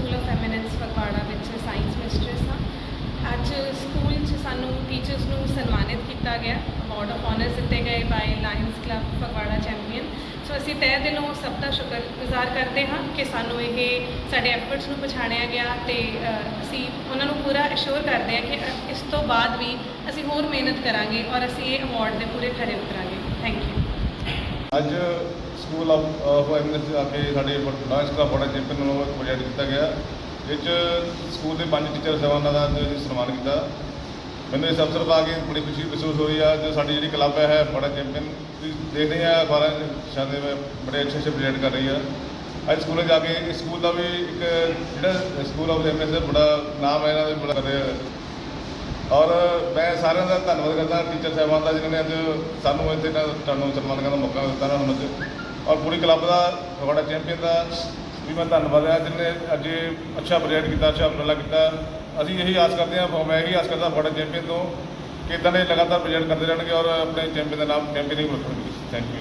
School of eminence Phagwara ਵਿੱਚ science mistress ਹਾਂ ਅੱਜ ਸਕੂਲ 'ਚ ਸਾਨੂੰ ਟੀਚਰਸ ਨੂੰ ਸਨਮਾਨਿਤ ਕੀਤਾ ਗਿਆ ਅਵਾਰਡ ਆਫ ਆਨਰਸ ਦਿੱਤੇ ਗਏ by Lions club Phagwara champion so ਅਸੀਂ ਤਹਿ ਦਿਲੋਂ ਸਭ ਦਾ ਸ਼ੁਕਰਗੁਜ਼ਾਰ ਕਰਦੇ ਹਾਂ ਕਿ ਸਾਨੂੰ ਇਹ ਸਾਡੇ ਐਫਰਟਸ ਨੂੰ ਪਛਾਣਿਆ ਗਿਆ ਤੇ ਅਸੀਂ ਉਹਨਾਂ ਨੂੰ ਪੂਰਾ ਅਸ਼ੋਰ ਕਰਦੇ ਹਾਂ ਕਿ ਇਸ ਤੋਂ ਬਾਅਦ ਵੀ ਅਸੀਂ ਹੋਰ ਮਿਹਨਤ ਕਰਾਂਗੇ ਔਰ ਅਸੀਂ ਇਹ ਅਵਾਰਡ ਦੇ ਪੂਰੇ ਖਰੇ ਉਤਰਾਂਗੇ ਥੈਂਕ ਯੂ ਅੱਜ ਸਕੂਲ ਆਫ ਆਫ ਐਮਐਸ ਆ ਕੇ ਸਾਡੇ ਡਾਂਸ ਕਲੱਬ ਬੜਾ ਚੈਂਪੀਅਨ ਨੂੰ ਪ੍ਰੋਜੈਕਟ ਕੀਤਾ ਗਿਆ। ਇਹ 'ਚ ਸਕੂਲ ਦੇ ਪੰਜ ਟੀਚਰ ਸਾਹਿਬਾਨਾਂ ਦਾ ਅੱਜ ਸਨਮਾਨ ਕੀਤਾ। ਮੈਨੂੰ ਇਸ ਅਵਸਰ ਪਾ ਕੇ ਬੜੀ ਖੁਸ਼ੀ ਮਹਿਸੂਸ ਹੋ ਰਹੀ ਆ, ਜੋ ਸਾਡੀ ਜਿਹੜੀ ਕਲੱਬ ਹੈ ਬੜਾ ਚੈਂਪੀਅਨ ਤੁਸੀਂ ਦੇਖ ਰਹੇ ਆ, ਅਖਬਾਰਾਂ 'ਚ ਸ਼ਾਦੇ ਵਿੱਚ ਬੜੇ ਅੱਛੇ ਅੱਛੇ ਪ੍ਰੋਜੈਕਟ ਕਰ ਰਹੀ ਆ। ਅੱਜ ਸਕੂਲੇ ਜਾ ਕੇ, ਇਸ ਸਕੂਲ ਦਾ ਵੀ ਇੱਕ ਜਿਹੜਾ ਸਕੂਲ ਆਫ ਐਮਐਸ ਦਾ ਬੜਾ ਨਾਮ ਹੈ, ਇਹਨਾਂ ਦਾ ਵੀ ਬੜਾ ਕਰਦੇ ਔਰ ਮੈਂ ਸਾਰਿਆਂ ਦਾ ਧੰਨਵਾਦ ਕਰਦਾ ਟੀਚਰ ਸਾਹਿਬਾਨ ਦਾ, ਜਿਨ੍ਹਾਂ ਨੇ ਅੱਜ ਸਾਨੂੰ ਇੱਥੇ ਨਾ ਤੁਹਾਨੂੰ ਸਨਮਾਨ ਕਰਨ ਦਾ ਮੌਕਾ ਦਿੱਤਾ ਨਾ ਸਾਨੂੰ ਅੱਜ ਔਰ ਪੂਰੀ ਕਲੱਬ ਦਾ, ਤੁਹਾਡਾ ਚੈਂਪੀਅਨ ਦਾ ਵੀ ਮੈਂ ਧੰਨਵਾਦ ਹੈ, ਜਿਹਨੇ ਅੱਜ ਅੱਛਾ ਪ੍ਰੋਜੈਕਟ ਕੀਤਾ, ਅੱਛਾ ਉਪਰਾਲਾ ਕੀਤਾ। ਅਸੀਂ ਇਹੀ ਆਸ ਕਰਦੇ ਹਾਂ ਮੈਂ ਇਹੀ ਆਸ ਕਰਦਾ ਤੁਹਾਡਾ ਚੈਂਪੀਅਨ ਤੋਂ, ਕਿ ਇਦਾਂ ਦੇ ਲਗਾਤਾਰ ਪ੍ਰੋਜੈਕਟ ਕਰਦੇ ਰਹਿਣਗੇ ਔਰ ਆਪਣੇ ਚੈਂਪੀਅਨ ਦਾ ਨਾਮ ਚੈਂਪੀਅਨ ਹੀ ਰੱਖਣਗੇ ਥੈਂਕ ਯੂ